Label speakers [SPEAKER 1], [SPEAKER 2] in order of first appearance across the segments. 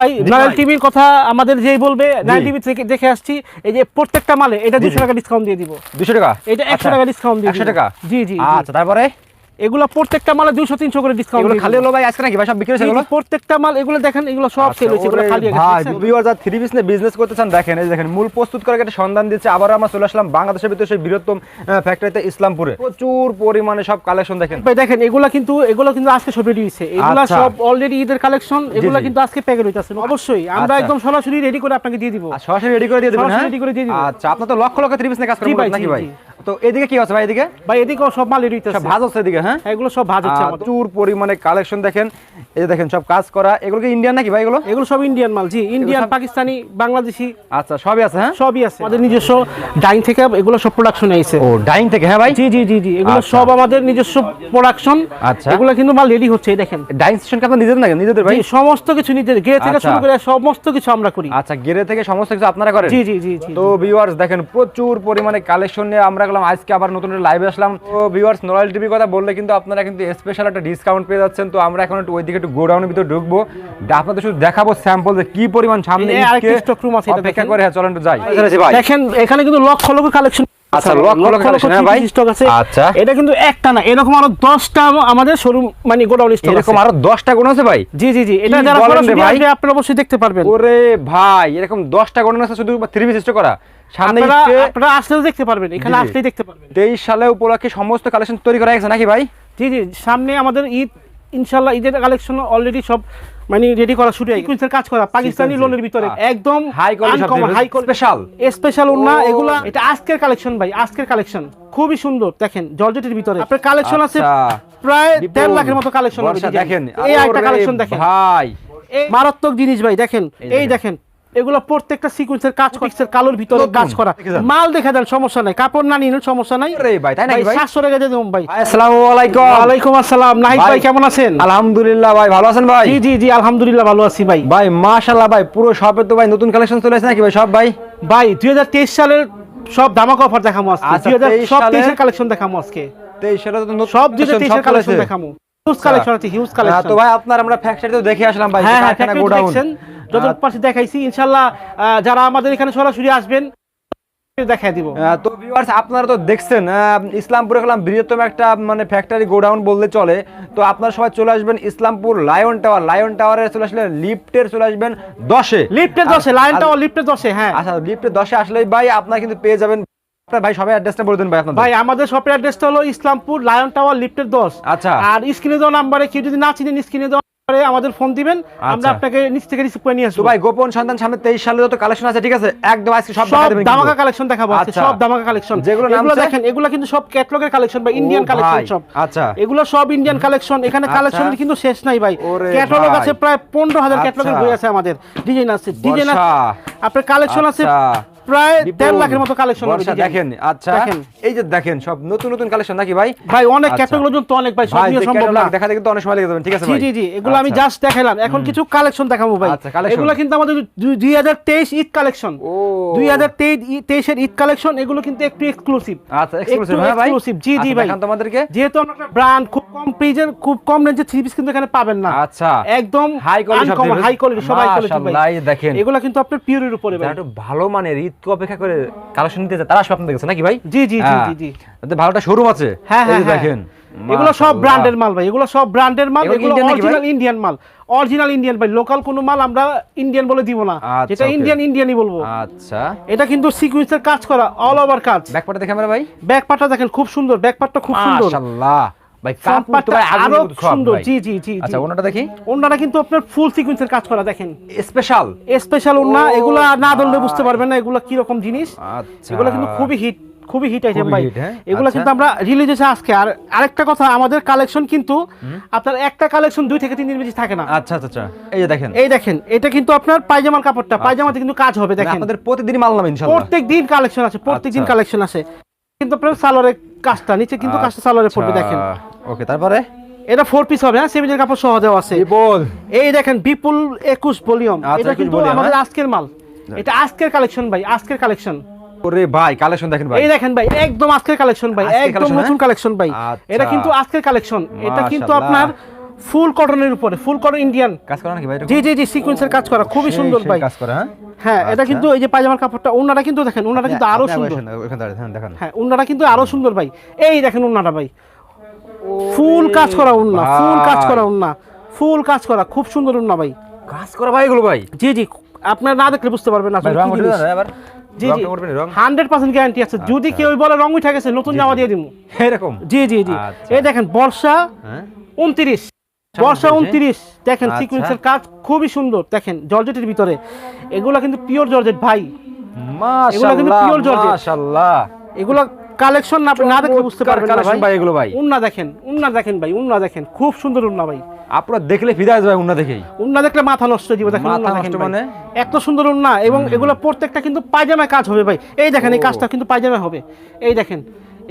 [SPEAKER 1] নয়াল টিভির কথা আমাদের যেই বলবে নয়াল টিভি থেকে দেখে আসছি এই যে প্রত্যেকটা মালে এটা দুশো টাকা ডিসকাউন্ট দিয়ে দিব।
[SPEAKER 2] দুশো টাকা?
[SPEAKER 1] এটা একশো
[SPEAKER 2] আচ্ছা।
[SPEAKER 1] টাকা ডিসকাউন্ট দিয়ে
[SPEAKER 2] একশো টাকা?
[SPEAKER 1] জি জি জি।
[SPEAKER 2] আচ্ছা তারপরে?
[SPEAKER 1] এগুলো প্রত্যেকটা মালে দুশো তিনশো করে ডিসকাউন্ট
[SPEAKER 2] খালি হলো ভাই আজকে নাকি ভাই সব বিক্রি হয়েছে
[SPEAKER 1] প্রত্যেকটা মাল এগুলো দেখেন এগুলো সব সেল হয়েছে এগুলো খালি
[SPEAKER 2] আচ্ছা, ভাই ভিউয়ার যারা থ্রি বিজনেস বিজনেস করতে চান দেখেন এই দেখেন মূল প্রস্তুত করার একটা সন্ধান দিচ্ছে আবার আমরা চলে আসলাম বাংলাদেশের ভিতরে সেই বৃহত্তম ফ্যাক্টরিতে ইসলামপুরে। প্রচুর পরিমাণে সব কালেকশন দেখেন।
[SPEAKER 1] ভাই দেখেন এগুলো কিন্তু এগুলো কিন্তু আজকে সব রেডি হয়েছে। এগুলো
[SPEAKER 2] আচ্ছা।
[SPEAKER 1] সব অলরেডি ঈদের কালেকশন এগুলো কিন্তু আজকে প্যাকেট হইতাছে। অবশ্যই আমরা
[SPEAKER 2] আচ্ছা।
[SPEAKER 1] একদম সরাসরি রেডি করে আপনাকে দিয়ে দিব।
[SPEAKER 2] সরাসরি রেডি করে দিয়ে দেবেন
[SPEAKER 1] সরাসরি
[SPEAKER 2] হ্যাঁ?
[SPEAKER 1] করে দিয়ে দিবো।
[SPEAKER 2] আচ্ছা আপনার তো লক্ষ লক্ষ থ্রি বিজনেস কাজ
[SPEAKER 1] জি
[SPEAKER 2] করেন নাকি ভাই। তো এদিকে কি আছে ভাই এদিকে?
[SPEAKER 1] ভাই এদিকেও সব মাল রেডি
[SPEAKER 2] সব ভাজ হচ্ছে এদিকে হ্যাঁ?
[SPEAKER 1] এগুলো সব ভাজ হচ্ছে
[SPEAKER 2] প্রচুর পরিমাণে কালেকশন দেখেন। এই যে দেখেন সব কাজ করা। এগুলো কি ইন্ডিয়ান নাকি ভাই এগুলো?
[SPEAKER 1] এগুলো সব ইন্ডিয়ান মাল জি। ইন্ডিয়ান পাকিস্তানি বাংলাদেশি।
[SPEAKER 2] আচ্ছা সবই আছে হ্যাঁ?
[SPEAKER 1] সবই আছে। আমাদের নিজস্ব ডাইং থেকে এগুলো সব প্রোডাকশন আইছে।
[SPEAKER 2] ও ডাইং থেকে হ্যাঁ ভাই?
[SPEAKER 1] জি জি জি জি। এগুলো
[SPEAKER 2] আচ্ছা।
[SPEAKER 1] সব আমাদের নিজস্ব প্রোডাকশন
[SPEAKER 2] আচ্ছা।
[SPEAKER 1] এগুলো কিন্তু মাল রেডি হচ্ছে এই দেখেন।
[SPEAKER 2] ডাইং নিজেদের নাকি? নিজেদের ভাই?
[SPEAKER 1] সমস্ত কিছু নিজের গে থেকে
[SPEAKER 2] আচ্ছা।
[SPEAKER 1] শুরু করে সমস্ত কিছু আমরা করি।
[SPEAKER 2] আচ্ছা গেরে থেকে সমস্ত কিছু আপনারা করেন?
[SPEAKER 1] জি জি জি জি
[SPEAKER 2] তো ভিউয়ার্স দেখেন প্রচুর পরিমাণে কালেকশন নিয়ে আমরা গেলাম আজকে আবার নতুন একটা লাইভে আসলাম। তো ভিউয়ার্স নরাল টিভির কথা বললে কিন্তু আপনারা কিন্তু স্পেশাল একটা ডিসকাউন্ট পেয়ে যাচ্ছেন। তো আমরা এখন একটু ওইদিকে একটু গোডাউনের ভিতরে ঢুকবো। আপনাদের শুধু দেখাবো স্যাম্পল যে কি পরিমাণ সামনে অপেক্ষা করে হ্যাঁ চলেন একটু যাই।
[SPEAKER 1] দেখেন এখানে কিন্তু লক্ষ লক্ষ কালেকশন
[SPEAKER 2] আচ্ছা, লক্ষ লক্ষ হ্যাঁ ভাই?
[SPEAKER 1] স্টক আছে?
[SPEAKER 2] আচ্ছা।
[SPEAKER 1] এটা কিন্তু একটা না এরকম আরও 10টা আমাদের শোরুম মানে গোডাউন স্টক
[SPEAKER 2] এরকম আরও দশটা গুণ আছে ভাই?
[SPEAKER 1] জি জি জি এটা যারা
[SPEAKER 2] বলেন রে
[SPEAKER 1] সরাসরি
[SPEAKER 2] ভাই?
[SPEAKER 1] আসবে আপনারা অবশ্যই দেখতে পারবেন।
[SPEAKER 2] ওরে ভাই এরকম দশটা গুণ আছে শুধু থ্রি পিস করা। সামনে
[SPEAKER 1] আপনারা আসলেও দেখতে পারবেন এখানে
[SPEAKER 2] জি, জি।
[SPEAKER 1] আসলেই দেখতে পারবেন।
[SPEAKER 2] তেইশ সালে উপলক্ষে সমস্ত কালেকশন তৈরি করা গেছে নাকি ভাই?
[SPEAKER 1] জি জি সামনে আমাদের ঈদ ইনশাল্লাহ ঈদের কালেকশন অলরেডি সব মানে রেডি করা শুরু হয়ে গেছে। কাজ পাকিস্তানি লোনের ভিতরে। একদম। স্পেশাল উন্না এগুলা এটা আজকের কালেকশন ভাই আজকের কালেকশন। খুবই সুন্দর দেখেন জর্জেটের ভিতরে। আপনার কালেকশন আছে
[SPEAKER 2] আচ্ছা।
[SPEAKER 1] প্রায় দেড় লাখের মতো কালেকশন
[SPEAKER 2] দেখেন
[SPEAKER 1] এই একটা কালেকশন দেখেন।
[SPEAKER 2] ভাই।
[SPEAKER 1] মারাত্মক জিনিস ভাই দেখেন
[SPEAKER 2] এই দেখেন।
[SPEAKER 1] এগুলো প্রত্যেকটা সিকোয়েন্সের কাজ পিক্সের কালোর ভিতরে কাজ করা। মাল দেখা দেন সমস্যা নাই। কাপড় না নিন সমস্যা নাই।
[SPEAKER 2] ওরে ভাই, তাই নাকি ভাই?
[SPEAKER 1] সাতশো টাকা দিয়ে দেবো ভাই।
[SPEAKER 2] আসসালামু আলাইকুম।
[SPEAKER 1] ওয়ালাইকুম আসসালাম। নাহিদ
[SPEAKER 2] ভাই।
[SPEAKER 1] কেমন আছেন?
[SPEAKER 2] আলহামদুলিল্লাহ ভাই ভালো আছেন ভাই?
[SPEAKER 1] জি জি জি আলহামদুলিল্লাহ ভালো আছি ভাই।
[SPEAKER 2] ভাই মাশাআল্লাহ ভাই পুরো শপে তো ভাই নতুন কালেকশন চলে আসছে নাকি ভাই সব ভাই?
[SPEAKER 1] ভাই দুই হাজার তেইশ সালের সব ধামাকা অফার দেখামো আজকে।
[SPEAKER 2] আচ্ছা,
[SPEAKER 1] দুই হাজার
[SPEAKER 2] 23
[SPEAKER 1] সব
[SPEAKER 2] সালের-
[SPEAKER 1] কালেকশন দেখামো আজকে।
[SPEAKER 2] তেইশ সালে তো নতুন
[SPEAKER 1] সব দুই হাজার
[SPEAKER 2] collection
[SPEAKER 1] তেইশের
[SPEAKER 2] সব
[SPEAKER 1] কালেকশন। দেখামো। হিউজ কালেকশন আছে হিউজ
[SPEAKER 2] হ্যাঁ,
[SPEAKER 1] কালেকশন
[SPEAKER 2] তো ভাই আপনার আমরা ফ্যাক্টরি তো দেখে আসলাম ভাই
[SPEAKER 1] হ্যাঁ হ্যাঁ
[SPEAKER 2] কারখানা
[SPEAKER 1] দেখছেন পাশে দেখাইছি যারা আমাদের এখানে সরাসরি আসবেন দেখাই দিব।
[SPEAKER 2] তো ভিউয়ার্স আপনারা তো দেখছেন ইসলামপুরে গেলাম বৃহত্তম একটা মানে ফ্যাক্টরি গোডাউন বললে চলে। তো আপনারা সবাই চলে আসবেন ইসলামপুর লায়ন টাওয়ার লায়ন টাওয়ারে চলে আসলে লিফটের চলে আসবেন দশে।
[SPEAKER 1] লিফটের দশে লাইন টাওয়ার লিফটের দশে হ্যাঁ।
[SPEAKER 2] আচ্ছা লিফটের দশে আসলেই ভাই আপনারা কিন্তু পেয়ে যাবেন ভাই সবাই অ্যাড্রেসটা বলে দেন ভাই আপনাদের
[SPEAKER 1] ভাই আমাদের শপের অ্যাড্রেসটা হলো ইসলামপুর লায়ন টাওয়ার লিফটের দশ
[SPEAKER 2] আচ্ছা।
[SPEAKER 1] আর স্ক্রিনে দেওয়া নাম্বারে কেউ যদি না চিনেন স্ক্রিনে দেওয়া নাম্বারে আমাদের ফোন দিবেন আমরা
[SPEAKER 2] আচ্ছা।
[SPEAKER 1] আপনাকে নিচ থেকে রিসিভ করে নিয়ে আসব
[SPEAKER 2] ভাই গোপন সন্তান সামনে তেইশ সালে যত কালেকশন আছে ঠিক আছে একদম আজকে সব
[SPEAKER 1] সব
[SPEAKER 2] দেবেন
[SPEAKER 1] দামাকা কালেকশন দেখাবো আজকে,
[SPEAKER 2] আচ্ছা।
[SPEAKER 1] সব দামাকা কালেকশন
[SPEAKER 2] যেগুলো নাম
[SPEAKER 1] দেখেন এগুলো কিন্তু সব ক্যাটালগের কালেকশন বা ইন্ডিয়ান কালেকশন সব
[SPEAKER 2] আচ্ছা
[SPEAKER 1] এগুলো সব ইন্ডিয়ান কালেকশন এখানে
[SPEAKER 2] আচ্ছা।
[SPEAKER 1] কালেকশনের কিন্তু শেষ নাই ভাই ক্যাটালগ আছে প্রায় পনেরো হাজার ক্যাটালগের
[SPEAKER 2] আচ্ছা।
[SPEAKER 1] বই আছে আমাদের ডিজাইন আছে ডিজাইন
[SPEAKER 2] বর্ষা।
[SPEAKER 1] আপনার কালেকশন আছে
[SPEAKER 2] আচ্ছা।
[SPEAKER 1] প্রায় দেড় লাখের মতো কালেকশন
[SPEAKER 2] দেখেন আচ্ছা এই যে দেখেন সব নতুন নতুন কালেকশন নাকি ভাই?
[SPEAKER 1] ভাই অনেক। তো অনেক ভাই সব নিয়ে সম্ভব না।
[SPEAKER 2] catalog দেখাতে অনেক সময় লেগে যাবে ঠিক আছে
[SPEAKER 1] জি জি জি এগুলো আমি। জাস্ট দেখাইলাম এখন কিছু কালেকশন দেখাবো ভাই। এগুলো কিন্তু আমাদের দুই হাজার তেইশ ঈদ কালেকশন
[SPEAKER 2] ও।
[SPEAKER 1] দুই ঈদ কালেকশন এগুলো কিন্তু একটু এক্সক্লুসিভ
[SPEAKER 2] এক্সক্লুসিভ হ্যাঁ ভাই?
[SPEAKER 1] এক্সক্লুসিভ জি জি ভাই।
[SPEAKER 2] দেখান
[SPEAKER 1] যেহেতু আমরা একটা ব্র্যান্ড খুব কম প্রাইজের খুব কম রেঞ্জের থ্রি পিস কিন্তু এখানে পাবেন না।
[SPEAKER 2] আচ্ছা।
[SPEAKER 1] একদম
[SPEAKER 2] হাই কোয়ালিটি সব
[SPEAKER 1] হাই কোয়ালিটি সব হাই কোয়ালিটি
[SPEAKER 2] মাশাআল্লাহ দেখেন।
[SPEAKER 1] এগুলো কিন্তু আপনার পিওরের উপরে ভাই।
[SPEAKER 2] একটু ভালো মানের ঈদ অপেক্ষা করে কালেকশন নিতে যায় তারা সব আপনাদের কাছে নাকি ভাই?
[SPEAKER 1] জি জি জি
[SPEAKER 2] হ্যাঁ।
[SPEAKER 1] জি। জি
[SPEAKER 2] ভালোটা শোরুম আছে।
[SPEAKER 1] হ্যাঁ হ্যাঁ হ্যাঁ।
[SPEAKER 2] দেখেন।
[SPEAKER 1] এগুলো সব ব্র্যান্ডের মাল ভাই এগুলো সব ব্র্যান্ডের মাল
[SPEAKER 2] এগুলো?
[SPEAKER 1] অরিজিনাল ইন্ডিয়ান মাল। অরিজিনাল ইন্ডিয়ান ভাই লোকাল কোনো মাল আমরা ইন্ডিয়ান বলে দিব না।
[SPEAKER 2] আচ্ছা,
[SPEAKER 1] যেটা ইন্ডিয়ান ইন্ডিয়ানই বলব।
[SPEAKER 2] আচ্ছা।
[SPEAKER 1] এটা কিন্তু সিকুয়েন্সের কাজ করা অল ওভার কাজ।
[SPEAKER 2] ব্যাকপাটা দেখে আমরা ভাই।
[SPEAKER 1] ব্যাকপার্টটা দেখেন খুব সুন্দর। ব্যাক পার্টটা খুব সুন্দর।
[SPEAKER 2] মাশাআল্লাহ। ভাই
[SPEAKER 1] আরও
[SPEAKER 2] আরও
[SPEAKER 1] সুন্দর। জি জি জি
[SPEAKER 2] আচ্ছা ওনাটা দেখি।
[SPEAKER 1] ওনারা কিন্তু আপনার ফুল সিকুয়েন্সের কাজ করা দেখেন।
[SPEAKER 2] স্পেশাল
[SPEAKER 1] স্পেশাল ওনা এগুলা না ধরলে বুঝতে পারবেন না এগুলা কি রকম জিনিস।
[SPEAKER 2] আচ্ছা।
[SPEAKER 1] কিন্তু খুবই হিট খুবই হিট আইটেম ভাই? এগুলো
[SPEAKER 2] আচ্ছা।
[SPEAKER 1] কিন্তু আমরা রিলিজ হয়েছে আজকে আর আরেকটা কথা আমাদের কালেকশন কিন্তু আপনার একটা কালেকশন দুই থেকে তিন দিন বেশি থাকে না।
[SPEAKER 2] আচ্ছা আচ্ছা আচ্ছা। এই যে দেখেন।
[SPEAKER 1] এই দেখেন এটা কিন্তু আপনার পায়জামার কাপড়টা পায়জামাতে কিন্তু কাজ হবে
[SPEAKER 2] মানে
[SPEAKER 1] দেখেন।
[SPEAKER 2] আপনাদের প্রতিদিনই মাল নাম ইনশাআল্লাহ
[SPEAKER 1] প্রত্যেক দিন কালেকশন আছে প্রত্যেক দিন
[SPEAKER 2] আচ্ছা।
[SPEAKER 1] কালেকশন আছে। কিন্তু আপনার সালোয়ারের কাজটা নিচে কিন্তু কাজটা সালোয়ারে পড়বে দেখেন।
[SPEAKER 2] ওকে তারপরে?
[SPEAKER 1] এটা ফোর পিস হবে হ্যাঁ? সেভেনের কাপড় সহ দেওয়া আছে।
[SPEAKER 2] বিপুল।
[SPEAKER 1] এই দেখেন বিপুল একুশ ভলিউম।
[SPEAKER 2] আচ্ছা,
[SPEAKER 1] এটা কিন্তু আমাদের
[SPEAKER 2] হ্যাঁ?
[SPEAKER 1] আজকের মাল। এটা আজকের কালেকশন ভাই আজকের কালেকশন
[SPEAKER 2] ওরে ভাই কালেকশন দেখেন ভাই।
[SPEAKER 1] এই দেখেন ভাই একদম আজকের কালেকশন ভাই একদম নতুন
[SPEAKER 2] হ্যাঁ?
[SPEAKER 1] কালেকশন ভাই।
[SPEAKER 2] আচ্ছা।
[SPEAKER 1] এটা কিন্তু আজকের কালেকশন এটা কিন্তু আপনার ফুল কটনের উপরে ফুল কটন ইন্ডিয়ান
[SPEAKER 2] কাজ করা নাকি ভাই
[SPEAKER 1] জি জি জি সিকোয়েন্সের কাজ করা খুবই সুন্দর ভাই।
[SPEAKER 2] কাজ করা হ্যাঁ?
[SPEAKER 1] হ্যাঁ এটা
[SPEAKER 2] আচ্ছা।
[SPEAKER 1] কিন্তু এই যে পায়জামার কাপড়টা ওনাটা কিন্তু দেখেন ওনাটা কিন্তু
[SPEAKER 2] আরও
[SPEAKER 1] সুন্দর।
[SPEAKER 2] দাঁড়িয়ে, হ্যাঁ, দেখান।
[SPEAKER 1] হ্যাঁ উন্নাটা কিন্তু আরও সুন্দর ভাই। এই দেখেন উন্নাটা ভাই। ফুল কাজ করা উন্না ফুল কাজ করা উন্না ফুল কাজ করা খুব সুন্দর উন্না ভাই।
[SPEAKER 2] কাজ করা ভাই এগুলো ভাই?
[SPEAKER 1] জি জি আপনারা না দেখলে বুঝতে পারবেন না জি জি হান্ড্রেড পার্সেন্ট গ্যারান্টি আছে। যদি কেউ বলে রং উঠে গেছে নতুন জামা দিয়ে দিব
[SPEAKER 2] এরকম?
[SPEAKER 1] জি জি জি।
[SPEAKER 2] আচ্ছা।
[SPEAKER 1] এই দেখেন বর্ষা
[SPEAKER 2] হ্যাঁ।
[SPEAKER 1] উনত্রিশ। বর্ষা উনত্রিশ। দেখেন
[SPEAKER 2] আচ্ছা।
[SPEAKER 1] সিকুয়েন্সের কাজ খুবই সুন্দর। দেখেন জর্জেটের ভিতরে। এগুলা কিন্তু পিওর জর্জেট ভাই। এগুলো কিন্তু
[SPEAKER 2] মাশাআল্লাহ
[SPEAKER 1] pure
[SPEAKER 2] মাশাআল্লাহ।
[SPEAKER 1] এগুলা কালেকশন না না দেখলে বুঝতে পারবেন না
[SPEAKER 2] ভাই।
[SPEAKER 1] ভাই
[SPEAKER 2] এগুলো ভাই।
[SPEAKER 1] উন্না দেখেন উন্না দেখেন ভাই উন্না দেখেন। খুব সুন্দর উন্না ভাই।
[SPEAKER 2] আপনারা দেখলে ফিদা যাবে উন্না দেখেই।
[SPEAKER 1] উন্না দেখলে মাথা নষ্ট হয়ে যাবে দেখেন উন্না দেখেন
[SPEAKER 2] মানে?
[SPEAKER 1] এত সুন্দর উন্না এবং এগুলো প্রত্যেকটা কিন্তু পায়জামায় কাজ হবে ভাই। এই দেখেন এই কাজটা কিন্তু পায়জামায় হবে। এই দেখেন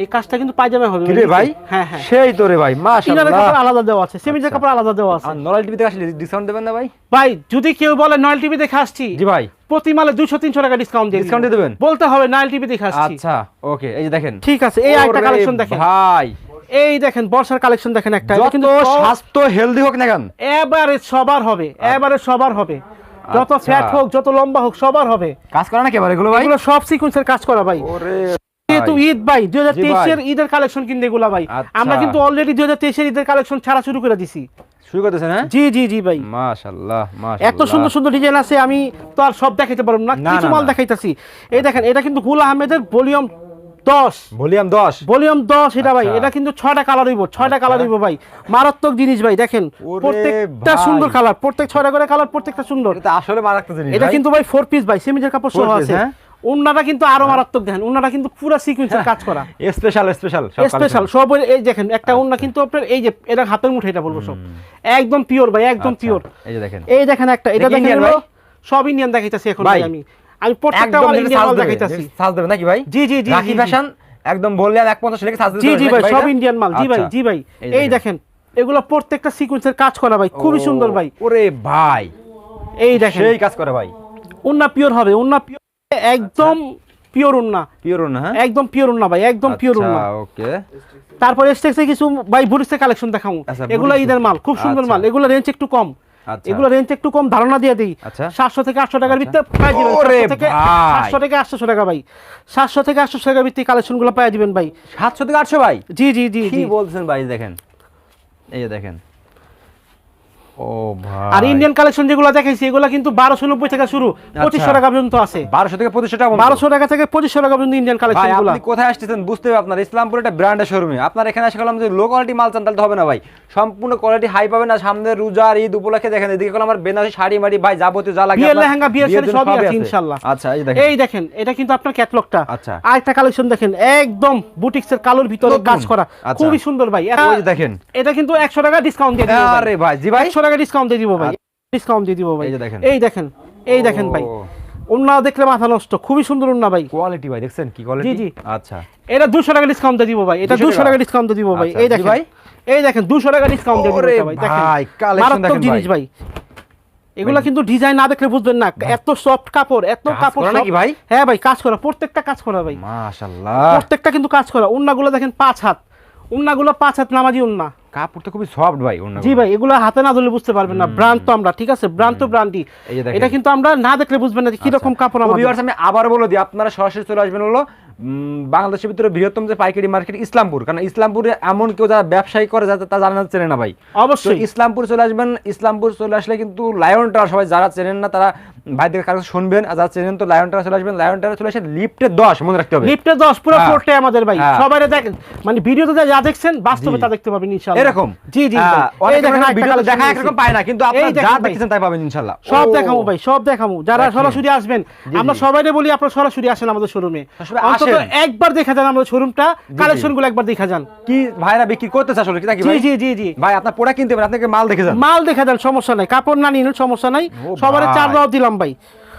[SPEAKER 1] এই কাজটা কিন্তু হবে
[SPEAKER 2] রে ভাই?
[SPEAKER 1] হ্যাঁ হ্যাঁ।
[SPEAKER 2] সেই তো রে ভাই মাশাআল্লাহ।
[SPEAKER 1] কাপড় আলাদা দেওয়া আছে সেমিজের কাপড় আলাদা দেওয়া আছে।
[SPEAKER 2] আর নরাল টিভিতে আসলে ডিসকাউন্ট দেবেন না ভাই?
[SPEAKER 1] ভাই যদি কেউ বলে নয়েল টিভি দেখে আসছি
[SPEAKER 2] জি ভাই।
[SPEAKER 1] প্রতি মালে দুশো তিনশো টাকা ডিসকাউন্ট দিয়ে।
[SPEAKER 2] দেবেন?
[SPEAKER 1] বলতে হবে নয়েল টিভি দেখে আসছি
[SPEAKER 2] আচ্ছা ওকে এই যে দেখেন।
[SPEAKER 1] ঠিক আছে এই একটা কালেকশন দেখেন।
[SPEAKER 2] ভাই।
[SPEAKER 1] এই দেখেন বর্ষার কালেকশন দেখেন একটা
[SPEAKER 2] যত
[SPEAKER 1] কিন্তু
[SPEAKER 2] স্বাস্থ্য হেলদি হোক না কেন।
[SPEAKER 1] এবারে সবার হবে এবারে সবার হবে। যত
[SPEAKER 2] আচ্ছা।
[SPEAKER 1] ফ্যাট হোক যত লম্বা হোক সবার হবে।
[SPEAKER 2] কাজ করা নাকি এবার এগুলো ভাই?
[SPEAKER 1] এগুলো সব সিকোয়েন্সের কাজ করা ভাই।
[SPEAKER 2] ওরে
[SPEAKER 1] যেহেতু ঈদ ভাই দুই হাজার তেইশের ঈদের কালেকশন কিন্তু এগুলা ভাই।
[SPEAKER 2] আচ্ছা।
[SPEAKER 1] আমরা কিন্তু অলরেডি দুই হাজার তেইশের ঈদের কালেকশন ছাড়া শুরু করে দিছি।
[SPEAKER 2] শুরু করতেছেন হ্যাঁ?
[SPEAKER 1] জি জি জি ভাই।
[SPEAKER 2] মাশাআল্লাহ মাশাআল্লাহ।
[SPEAKER 1] এত সুন্দর সুন্দর ডিজাইন আছে আমি তো আর সব দেখাইতে পারব না
[SPEAKER 2] না,
[SPEAKER 1] কিছু মাল দেখাইতাছি। এই দেখেন এটা কিন্তু গুল আহমেদের ভলিউম দশ।
[SPEAKER 2] ভলিউম 10
[SPEAKER 1] ভলিউম দশ এটা ভাই
[SPEAKER 2] আচ্ছা।
[SPEAKER 1] এটা কিন্তু ছয়টা কালার হইব ছয়টা কালার হইব ভাই। মারাত্মক জিনিস ভাই দেখেন প্রত্যেকটা সুন্দর কালার প্রত্যেক ছয়টা করে কালার প্রত্যেকটা সুন্দর।
[SPEAKER 2] এটা আসলে মারাত্মক জিনিস
[SPEAKER 1] এটা কিন্তু ভাই ফোর পিস ভাই সেমিজের কাপড় সহ আছে।
[SPEAKER 2] হ্যাঁ?
[SPEAKER 1] উন্নাটা কিন্তু আরও মারাত্মক দেখেন উন্নাটা কিন্তু পুরো সিকুয়েন্সের কাজ করা।
[SPEAKER 2] স্পেশাল স্পেশাল সব
[SPEAKER 1] স্পেশাল সব এই দেখেন একটা উন্না কিন্তু আপনার এই যে এটা হাতের মুঠে এটা বলব সব। একদম পিওর ভাই একদম
[SPEAKER 2] আচ্ছা,
[SPEAKER 1] পিওর
[SPEAKER 2] এই যে দেখেন।
[SPEAKER 1] এই দেখেন একটা এটা দেখেন সব ইন্ডিয়ান দেখাইতাছি এখন
[SPEAKER 2] ভাই,
[SPEAKER 1] আমি। আমি প্রত্যেকটা মাল ইন্ডিয়ান মাল দেখাইতাছি।
[SPEAKER 2] সাজ দেবে নাকি ভাই?
[SPEAKER 1] জি জি জি
[SPEAKER 2] রাখি। ফ্যাশন একদম বললে আর 150 লেগে সাজ দিতে
[SPEAKER 1] জি জি ভাই সব ইন্ডিয়ান মাল। জি ভাই
[SPEAKER 2] আচ্ছা।
[SPEAKER 1] জি ভাই।
[SPEAKER 2] এই দেখেন।
[SPEAKER 1] এগুলো প্রত্যেকটা সিকোয়েন্সের কাজ করা ভাই খুবই সুন্দর ভাই।
[SPEAKER 2] ওরে ভাই।
[SPEAKER 1] এই দেখেন।
[SPEAKER 2] সেই কাজ করে ভাই।
[SPEAKER 1] উন্না পিওর হবে উন্না পিওর একদম পিওর উন্না
[SPEAKER 2] পিওর না হ্যাঁ?
[SPEAKER 1] একদম পিওর উন্না ভাই একদম পিওর উন্না
[SPEAKER 2] ওকে।
[SPEAKER 1] তারপরে এসটেক্সে কিছু ভাই বুটিক্সের কালেকশন দেখাবো
[SPEAKER 2] আচ্ছা,
[SPEAKER 1] এগুলো ঈদের মাল খুব সুন্দর
[SPEAKER 2] আচ্ছা।
[SPEAKER 1] মাল। এগুলো রেঞ্জ একটু কম।
[SPEAKER 2] আচ্ছা।
[SPEAKER 1] এগুলো রেঞ্জ একটু কম ধারণা দিয়ে দিই।
[SPEAKER 2] আচ্ছা।
[SPEAKER 1] সাতশো থেকে আটশো টাকার ভিতরে পাই 700 থেকে। সাতশো থেকে আটশো টাকা ভাই। সাতশো থেকে আটশো টাকার ভিত্তি কালেকশনগুলো পাই দিবেন ভাই।
[SPEAKER 2] 700 থেকে 800 ভাই?
[SPEAKER 1] জি জি জি
[SPEAKER 2] কি বলছেন ভাই দেখেন। এই যে দেখেন। ও ভাই।
[SPEAKER 1] আর ইন্ডিয়ান কালেকশন যেগুলো দেখাইছি এগুলো কিন্তু বারোশো নব্বই থেকে শুরু পঁচিশশো টাকা পর্যন্ত আছে।
[SPEAKER 2] 1200 থেকে 2500 টাকা পর্যন্ত।
[SPEAKER 1] বারোশো টাকা থেকে পঁচিশশো টাকা পর্যন্ত ইন্ডিয়ান
[SPEAKER 2] ভাই
[SPEAKER 1] কালেকশনগুলো।
[SPEAKER 2] আপনি কোথায় আসতেছেন বুঝতে হবে আপনার। ইসলামপুর একটা ব্র্যান্ডের শোরুমে আপনার এখানে এসে যে লো কোয়ালিটি মাল চান তাহলে হবে না ভাই। সম্পূর্ণ কোয়ালিটি হাই পাবেন না। সামনে রোজার ঈদ উপলক্ষে দেখেন এদিকে গেলাম আমার বেনারসি শাড়ি মাড়ি ভাই যাবতীয় যা লাগে
[SPEAKER 1] বিয়ের লেহেঙ্গা বিয়ের
[SPEAKER 2] বিয়ের
[SPEAKER 1] শাড়ি সবই আছে
[SPEAKER 2] আছে।
[SPEAKER 1] ইনশাল্লাহ।
[SPEAKER 2] আচ্ছা এই দেখেন।
[SPEAKER 1] এই দেখেন এটা কিন্তু আপনার ক্যাটলগটা
[SPEAKER 2] আচ্ছা।
[SPEAKER 1] আর একটা কালেকশন দেখেন একদম বুটিক্সের কালোর ভিতরে কাজ করা।
[SPEAKER 2] আচ্ছা।
[SPEAKER 1] খুবই সুন্দর ভাই।
[SPEAKER 2] ওই দেখেন।
[SPEAKER 1] এটা কিন্তু একশো টাকা ডিসকাউন্ট দিয়ে
[SPEAKER 2] আরে ভাই। জি ভাই।
[SPEAKER 1] টাকা ডিসকাউন্ট দিয়ে দিব ভাই। ডিসকাউন্ট দিয়ে দিব ভাই।
[SPEAKER 2] এই দেখেন।
[SPEAKER 1] এই দেখেন এই দেখেন ভাই।
[SPEAKER 2] ও।
[SPEAKER 1] উন্না দেখলে মাথা নষ্ট খুবই সুন্দর উন্না ভাই।
[SPEAKER 2] কোয়ালিটি ভাই দেখছেন কি কোয়ালিটি
[SPEAKER 1] জি। জি।
[SPEAKER 2] আচ্ছা।
[SPEAKER 1] এটা দুশো টাকা ডিসকাউন্ট দিয়ে দিব ভাই। এটা
[SPEAKER 2] 200 টাকা?
[SPEAKER 1] ডিসকাউন্ট দিয়ে দিব ভাই।
[SPEAKER 2] আচ্ছা,
[SPEAKER 1] এই দেখেন।
[SPEAKER 2] ভাই?
[SPEAKER 1] এই দেখেন দুশো টাকা ডিসকাউন্ট দিয়ে দিব ভাই। দেখেন
[SPEAKER 2] ভাই,
[SPEAKER 1] মারাত্মক
[SPEAKER 2] দেখেন
[SPEAKER 1] জিনিস
[SPEAKER 2] ভাই।
[SPEAKER 1] এগুলা কিন্তু ডিজাইন না দেখলে বুঝবেন না। এত সফট কাপড় এত কাপড়
[SPEAKER 2] নাকি ভাই?
[SPEAKER 1] হ্যাঁ ভাই কাজ করা প্রত্যেকটা কাজ করা ভাই।
[SPEAKER 2] মাশাআল্লাহ।
[SPEAKER 1] প্রত্যেকটা কিন্তু কাজ করা। উন্নাগুলো দেখেন পাঁচ হাত। উন্নাগুলো পাঁচ হাত নামাজি উন্না।
[SPEAKER 2] কাপড়টা খুবই সফট ভাই
[SPEAKER 1] জি ভাই এগুলো হাতে না ধরলে বুঝতে পারবেন না। ব্র্যান্ড তো আমরা ঠিক আছে? ব্র্যান্ড তো ব্র্যান্ডই। এটা কিন্তু আমরা না দেখলে বুঝবেন না যে কীরকম কাপড়
[SPEAKER 2] তো
[SPEAKER 1] আমাদের।
[SPEAKER 2] viewers, আমি আবার বলে দিই আপনারা সরাসরি চলে আসবেন হলো বাংলাদেশের ভিতরে বৃহত্তম যে পাইকারি মার্কেট ইসলামপুর। কারণ ইসলামপুরে এমন কেউ যারা ব্যবসায়ী করে যাতে তা জানা চেনে না ভাই।
[SPEAKER 1] অবশ্যই।
[SPEAKER 2] ইসলামপুর চলে আসবেন ইসলামপুর চলে আসলে কিন্তু লায়ন টাওয়ার সবাই যারা চেনেন না তারা ভাই থেকে কাছে শুনবেন আর যারা চেনেন তো লায়ন টাওয়ার চলে আসবেন। লায়ন টাওয়ার চলে আসে লিফটে দশ মনে রাখতে হবে।
[SPEAKER 1] লিফটে দশ পুরো
[SPEAKER 2] হ্যাঁ।
[SPEAKER 1] ফ্লোরটাই আমাদের ভাই।
[SPEAKER 2] হ্যাঁ।
[SPEAKER 1] সবাই দেখেন মানে ভিডিওতে যা যা দেখছেন বাস্তবে তা দেখতে পাবেন ইনশাআল্লাহ।
[SPEAKER 2] এরকম?
[SPEAKER 1] জি জি ভাই।
[SPEAKER 2] অনেকে
[SPEAKER 1] দেখেন
[SPEAKER 2] ভিডিওতে দেখা একরকম পায় না কিন্তু আপনারা যা দেখছেন তাই পাবেন ইনশাআল্লাহ।
[SPEAKER 1] সব দেখাবো ভাই সব দেখাবো। যারা সরাসরি আসবেন আমরা
[SPEAKER 2] জি।
[SPEAKER 1] সবাইরে বলি আপনারা সরাসরি আসেন আমাদের শোরুমে অন্তত একবার দেখা যান আমাদের শোরুমটা কালেকশনগুলো একবার দেখা যান।
[SPEAKER 2] কি ভাইরা বিক্রি করতেছে আসলে কি
[SPEAKER 1] জি
[SPEAKER 2] ভাই?
[SPEAKER 1] জি জি জি।
[SPEAKER 2] ভাই আপনার পোড়া কিনতে পারেন আপনাকে মাল দেখে যান।
[SPEAKER 1] মাল দেখা যান সমস্যা নাই। কাপড় না নিন সমস্যা নাই। সবার চার দাওয়াত দিলাম ভাই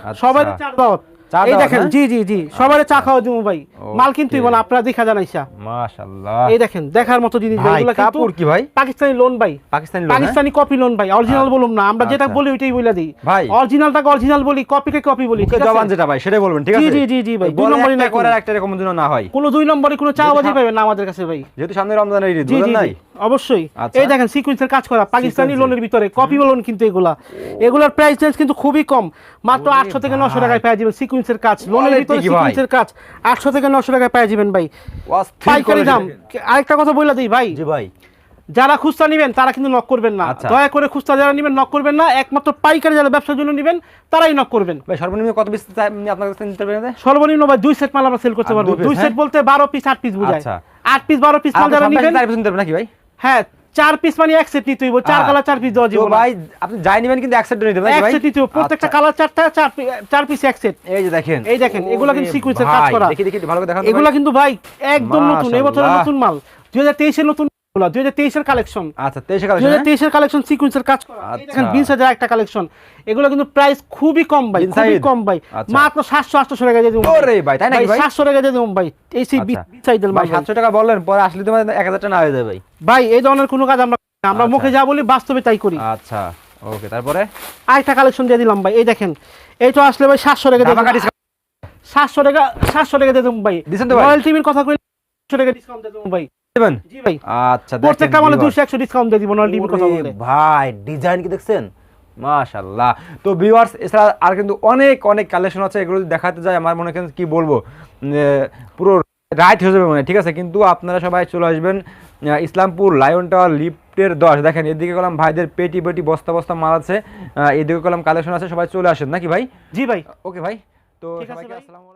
[SPEAKER 2] আচ্ছা।
[SPEAKER 1] সবাই চার দাওয়াত
[SPEAKER 2] চা
[SPEAKER 1] এই
[SPEAKER 2] দাও,
[SPEAKER 1] দেখেন
[SPEAKER 2] হ্যাঁ?
[SPEAKER 1] জি জি জি সবারে চা খাওয়া দিব ভাই। মাল কিন্তু বলে আপনারা দেখা জান
[SPEAKER 2] মাশাআল্লাহ
[SPEAKER 1] এই দেখেন দেখার মতো জিনিস ভাই
[SPEAKER 2] ভাই
[SPEAKER 1] এগুলা কিন্তু
[SPEAKER 2] কাপড় কি ভাই?
[SPEAKER 1] পাকিস্তানি লোন ভাই।
[SPEAKER 2] Pakistani lawn?
[SPEAKER 1] Pakistani copy lawn ভাই অরিজিনাল বলুম না আমরা যেটা। বলি ওইটাই বলে দিই।
[SPEAKER 2] ভাই।
[SPEAKER 1] অরিজিনালটাকে অরিজিনাল বলি কপিকে কপি বলি ঠিক আছে?
[SPEAKER 2] জবান যেটা ভাই সেটাই বলবেন ঠিক আছে?
[SPEAKER 1] জি, জি, জি ভাই, দুই নম্বরই না
[SPEAKER 2] করার একটা এরকম যেন না হয়।
[SPEAKER 1] কোনো দুই নম্বরে কোনো চা বাজি পাবেন না আমাদের কাছে ভাই।
[SPEAKER 2] যেহেতু সামনে রমজানের ঈদ
[SPEAKER 1] জি
[SPEAKER 2] নাই?
[SPEAKER 1] অবশ্যই।
[SPEAKER 2] আচ্ছা।
[SPEAKER 1] এই দেখেন সিকুয়েন্সের কাজ করা পাকিস্তানি লোনের ভিতরে কপি লোন কিন্তু এগুলা। এগুলার প্রাইস রেঞ্জ কিন্তু খুবই কম। মাত্র আটশো থেকে নশো টাকায় পেয়ে যাবেন সিকুয়েন্সের কাজ লোনের ভিতরে
[SPEAKER 2] ভাই?
[SPEAKER 1] কাজ আটশো থেকে নশো টাকায় পেয়ে যাবেন ভাই। পাইকারি দাম। আরেকটা কথা বলে দিই ভাই।
[SPEAKER 2] জি ভাই।
[SPEAKER 1] যারা খুচরা নেবেন তারা কিন্তু নক করবেন না।
[SPEAKER 2] আচ্ছা।
[SPEAKER 1] দয়া করে খুচরা যারা নেবেন নক করবেন না। একমাত্র পাইকারি যারা ব্যবসার জন্য নেবেন তারাই নক করবেন।
[SPEAKER 2] ভাই সর্বনিম্ন কত পিস আপনার কাছে নিতে পারবেন
[SPEAKER 1] সর্বনিম্ন ভাই দুই সেট মাল আমরা সেল করতে পারব।
[SPEAKER 2] দুই
[SPEAKER 1] সেট
[SPEAKER 2] হ্যাঁ?
[SPEAKER 1] বলতে বারো পিস আট পিস বুঝায়।
[SPEAKER 2] আচ্ছা।
[SPEAKER 1] আট পিস বারো পিস মাল যারা নেবেন
[SPEAKER 2] পিস নিতে পারবেন নাকি ভাই?
[SPEAKER 1] হ্যাঁ চার পিস মানে এক সেট নিতে হইব চার কালার চার পিস দেওয়া যাবে
[SPEAKER 2] ভাই আপনি যাই নেবেন কিন্তু এক সেট নিতে পারবেন
[SPEAKER 1] এক
[SPEAKER 2] ভাই।
[SPEAKER 1] সেট নিতে প্রত্যেকটা
[SPEAKER 2] আচ্ছা।
[SPEAKER 1] কালার চারটা চার চার পিস এক সেট
[SPEAKER 2] এই যে দেখেন।
[SPEAKER 1] এই দেখেন, এগুলা কিন্তু
[SPEAKER 2] ওরে
[SPEAKER 1] কাজ
[SPEAKER 2] ভাই,
[SPEAKER 1] করা।
[SPEAKER 2] দেখি দেখি ভালো করে দেখান
[SPEAKER 1] এগুলা কিন্তু ভাই একদম নতুন
[SPEAKER 2] এবছর
[SPEAKER 1] নতুন মাল। দুই হাজার তেইশের দুই হাজার তেইশের কালেকশন
[SPEAKER 2] আচ্ছা তেইশে
[SPEAKER 1] দুই
[SPEAKER 2] কালেকশন
[SPEAKER 1] হাজার তেইশের কালেকশন সিকুয়েন্সের কাজ করা।
[SPEAKER 2] আচ্ছা।
[SPEAKER 1] দেখেন বিশ হাজার একটা কালেকশন এগুলো কিন্তু প্রাইস খুবই কম ভাই খুবই কম ভাই।
[SPEAKER 2] আচ্ছা।
[SPEAKER 1] মাত্র সাতশো আটশো টাকা দিয়ে দেবো
[SPEAKER 2] ওরে ভাই, তাই ভাই?
[SPEAKER 1] সাতশো টাকা দিয়ে দেবো ভাই। এই সেই
[SPEAKER 2] আচ্ছা। ভাই সাতশো টাকা বললেন পরে আসলে তোমার এক হাজার টাকা না হয়ে যাবে ভাই।
[SPEAKER 1] ভাই এই ধরনের কোনো কাজ আমরা আমরা
[SPEAKER 2] আচ্ছা।
[SPEAKER 1] মুখে যা বলি বাস্তবে তাই করি।
[SPEAKER 2] আচ্ছা ওকে তারপরে?
[SPEAKER 1] আরেকটা কালেকশন দিয়ে দিলাম ভাই এই দেখেন। এইটা আসলে ভাই সাতশো টাকা দিয়ে দেবো। সাতশো টাকা সাতশো টাকা দিয়ে দেবো ভাই।
[SPEAKER 2] ভাই?
[SPEAKER 1] রয়্যাল টিভির কথা কই সাতশো টাকা ডিসকাউন্ট দিয়ে দেবো ভাই।
[SPEAKER 2] দেবেন?
[SPEAKER 1] জি ভাই।
[SPEAKER 2] আচ্ছা
[SPEAKER 1] প্রত্যেকটা মানে
[SPEAKER 2] viewers।
[SPEAKER 1] দুশো ডিসকাউন্ট দিয়ে দিব রয়্যাল টিভির কথা
[SPEAKER 2] ওরে ভাই ডিজাইন কি দেখছেন? মাশাল্লাহ তো ভিউয়ার্স এছাড়া আর কিন্তু অনেক অনেক কালেকশন আছে এগুলো দেখাতে যায় আমার মনে করেন কি বলব পুরো রাইট হয়ে যাবে মানে ঠিক আছে? কিন্তু আপনারা সবাই চলে আসবেন ইসলামপুর লায়ন টাওয়ার লিফটের দশ। দেখেন এদিকে কলাম ভাইদের পেটি পেটি বস্তা বস্তা মাল আছে এদিকে কলাম কালেকশন আছে সবাই চলে আসেন নাকি ভাই?
[SPEAKER 1] জি ভাই।
[SPEAKER 2] ওকে ভাই। তো সবাইকে আসসালামু আলাইকুম।